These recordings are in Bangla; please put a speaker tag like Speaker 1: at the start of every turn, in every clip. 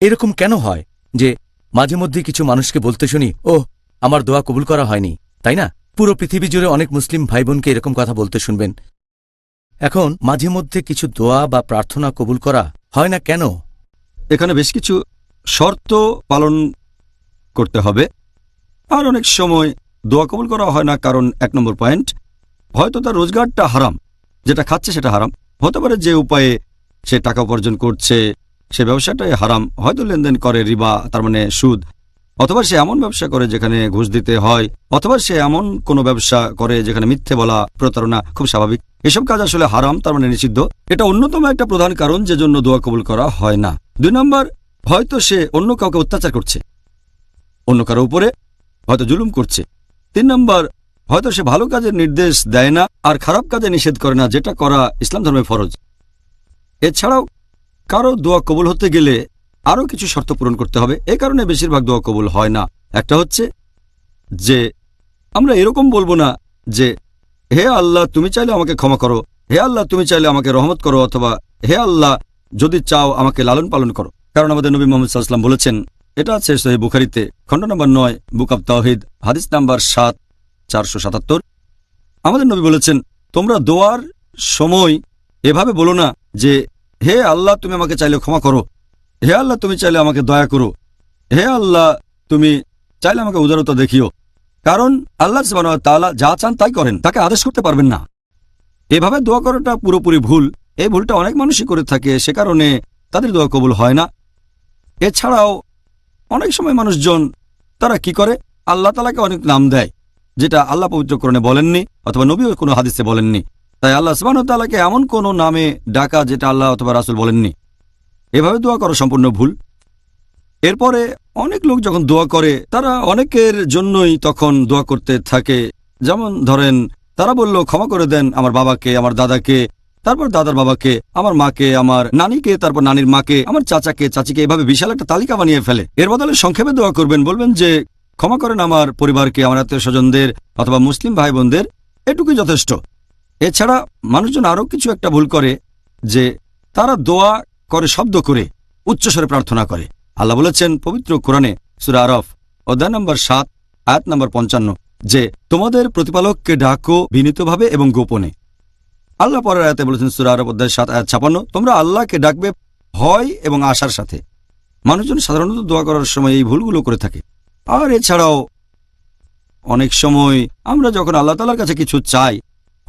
Speaker 1: এরকম কেন হয় যে মাঝে মধ্যে কিছু মানুষকে বলতে শুনি ও আমার দোয়া কবুল করা হয়নি। তাই না? পুরো পৃথিবী জুড়ে অনেক মুসলিম ভাই বোনকে এরকম কথা বলতে শুনবেন। এখন মাঝে মধ্যে কিছু দোয়া বা প্রার্থনা কবুল করা হয় না কেন?
Speaker 2: এখানে বেশ কিছু শর্ত পালন করতে হবে। আর অনেক সময় দোয়া কবুল করা হয় না কারণ এক নম্বর পয়েন্ট, হয়তো তার রোজগারটা হারাম, যেটা খাচ্ছে সেটা হারাম। হতে পারে যে উপায়ে সে টাকা উপার্জন করছে সে ব্যবসাটাই হারাম। হয়তো লেনদেন করে রিবা, তার মানে সুদ। অথবা সে এমন ব্যবসা করে যেখানে ঘুষ দিতে হয়, অথবা সে এমন কোনো ব্যবসা করে যেখানে মিথ্যে বলা প্রতারণা খুব স্বাভাবিক। এসব কাজ আসলে হারাম, তার মানে নিষিদ্ধ। এটা অন্যতম একটা প্রধান কারণ যে জন্য দোয়া কবুল করা হয় না। দুই নম্বর, হয়তো সে অন্য কাউকে অত্যাচার করছে। অন্য কারও উপরে হয়তো জুলুম করছে। তিন নম্বর, হয়তো সে ভালো কাজের নির্দেশ দেয় না আর খারাপ কাজে নিষেধ করে না, যেটা করা ইসলাম ধর্মে ফরজ। এছাড়াও কারও দোয়া কবুল হতে গেলে আরও কিছু শর্ত পূরণ করতে হবে। এ কারণে বেশিরভাগ দোয়া কবুল হয় না। একটা হচ্ছে যে, আমরা এরকম বলব না যে, হে আল্লাহ, তুমি চাইলে আমাকে ক্ষমা করো। হে আল্লাহ, তুমি চাইলে আমাকে রহমত করো অথবা, হে আল্লাহ, যদি চাও আমাকে লালন পালন করো। কারণ আমাদের নবী মোহাম্মদ সাল্লাম বলেছেন, এটা আছে সহি বুখারিতে, খণ্ড নম্বর নয়, বুক অব তাহিদ হাদিস নাম্বার সাত, চারশো সাতাত্তর। আমাদের নবী বলেছেন, তোমরা দোয়ার সময় এভাবে বলো না যে হে আল্লাহ, তুমি আমাকে চাইলে ক্ষমা করো। হে আল্লাহ, তুমি চাইলে আমাকে দয়া করো। হে আল্লাহ, তুমি চাইলে আমাকে উদারতা দেখিও। কারণ আল্লাহ তালা যা চান তাই করেন, তাকে আদেশ করতে পারবেন না। এভাবে দোয়া করাটা পুরোপুরি ভুল। এই ভুলটা অনেক মানুষই করে থাকে, সে কারণে তাদের দোয়া কবুল হয় না। এছাড়াও অনেক সময় মানুষজন, তারা কি করে? আল্লাহ তালাকে অনেক নাম দেয়, যেটা আল্লাহ পবিত্রকরণে বলেননি, অথবা নবীও কোনো হাদিসে বলেননি। তাই আল্লাহ সুবাহ তালাকে এমন কোনো নামে ডাকা যেটা আল্লাহ অথবা রাসুল বলেননি। এভাবে দোয়া করা সম্পূর্ণ ভুল। এরপরে অনেক লোক যখন দোয়া করে, তারা অনেকের জন্যই তখন দোয়া করতে থাকে। যেমন ধরেন, তারা বলল, ক্ষমা করে দেন আমার বাবাকে, আমার দাদাকে, তারপর দাদার বাবাকে, আমার মাকে, আমার নানিকে, তারপর নানির মাকে, আমার চাচাকে, চাচিকে। এভাবে বিশাল একটা তালিকা বানিয়ে ফেলে। এর বদলে সংক্ষেপে দোয়া করবেন, বলবেন যে, ক্ষমা করেন আমার পরিবারকে, আমার আত্মীয় স্বজনদের অথবা মুসলিম ভাই বোনদের এটুকুই যথেষ্ট। এছাড়া মানুষজন আরও কিছু একটা ভুল করে, যে তারা দোয়া করে, শব্দ করে, উচ্চস্বরে প্রার্থনা করে। আল্লাহ বলেছেন পবিত্র কোরআনে সুরা আরফ, অধ্যায় নম্বর সাত, আয়াত নম্বর পঞ্চান্ন, যে তোমাদের প্রতিপালককে ডাকো বিনীতভাবে এবং গোপনে। আল্লাহ পরের আয়াতে বলেছেন সুরা আরব অধ্যায় সাত, আয়াত ছাপান্ন, তোমরা আল্লাহকে ডাকবে ভয় এবং আশার সাথে। মানুষজন সাধারণত দোয়া করার সময় এই ভুলগুলো করে থাকে। আর এছাড়াও অনেক সময় আমরা যখন আল্লাহ তালার কাছে কিছু চাই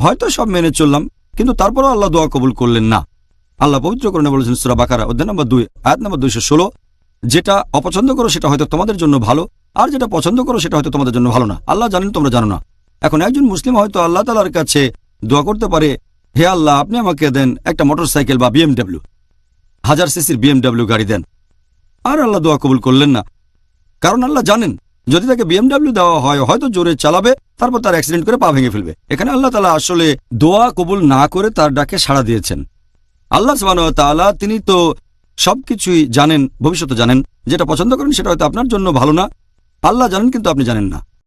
Speaker 2: হয়তো সব মেনে চললাম, কিন্তু তারপরও আল্লাহ দোয়া কবুল করলেন না। আল্লাহ পবিত্র করণে বলেছেন সুরা বাকারা, অধ্যায় নম্বর দুই, আয়াত নম্বর দুইশো ষোলো, যেটা অপছন্দ করো সেটা হয়তো তোমাদের জন্য ভালো, আর যেটা পছন্দ করো সেটা হয়তো তোমাদের জন্য ভালো না। আল্লাহ জানেন, তোমরা জানো না। এখন একজন মুসলিম হয়তো আল্লাহ তালার কাছে দোয়া করতে পারে, হে আল্লাহ, আপনি আমাকে দেন একটা মোটরসাইকেল বা বিএমডাব্লিউ, হাজার সিসির বিএমডাব্লিউ গাড়ি দেন। আর আল্লাহ দোয়া কবুল করলেন না। কারণ আল্লাহ জানেন, যদি তাকে বিএমডাব্লিউ দেওয়া হয়, হয়তো জোরে চালাবে তারপর তার অ্যাক্সিডেন্ট করে পা ভেঙে ফেলবে। এখানে আল্লাহ তালা আসলে দোয়া কবুল না করে তার ডাকে সাড়া দিয়েছেন। আল্লাহ তালা তিনি তো সব কিছুই জানেন, ভবিষ্যতে জানেন। যেটা পছন্দ করেন সেটা হয়তো আপনার জন্য ভালো না। আল্লাহ জানেন কিন্তু আপনি জানেন না।